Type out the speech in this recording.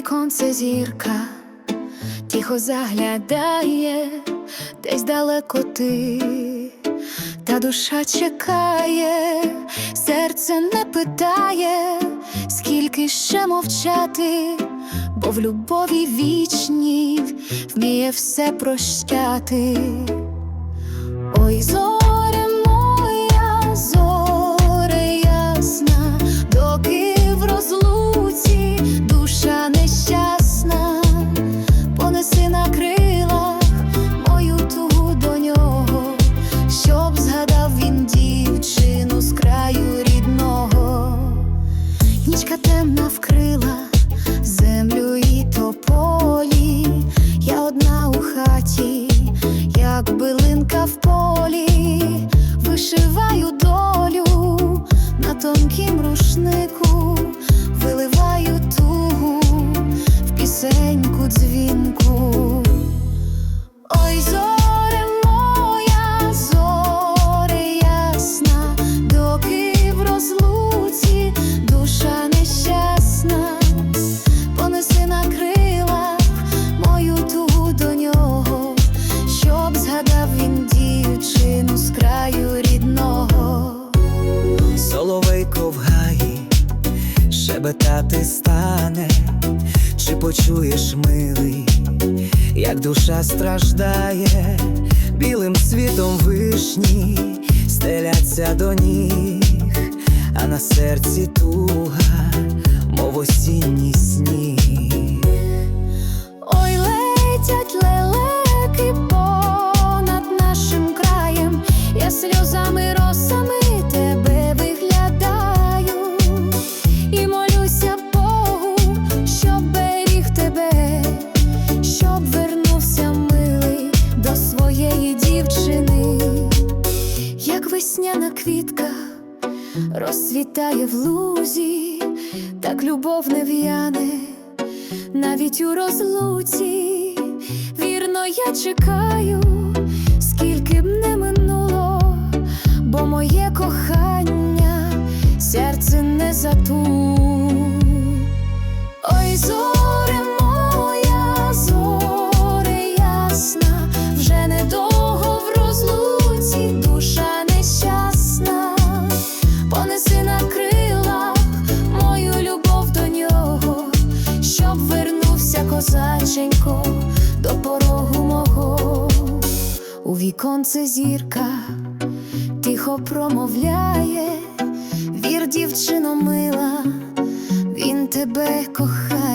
віконце зірка, тихо заглядає, десь далеко ти, та душа чекає, серце не питає, скільки ще мовчати, бо в любові вічній вміє все прощати. Ой, вкрила землю і тополі, я одна у хаті, як билинка в полі, вишиваю долю на тонкім рушнику, виливаю тугу в пісеньку дзвінку. Ой, шебетати стане, чи почуєш милий, як душа страждає, білим світом вишні стеляться до ніг, а на серці туга, мов осінній сніг. Весняна квітка розцвітає в лузі, так любов не в'яне навіть у розлуці, вірно, я чекаю, скільки б не минуло, бо моє кохання серце не зату. Ой, зоре віконце зірка тихо промовляє, вір, дівчино мила, він тебе кохає.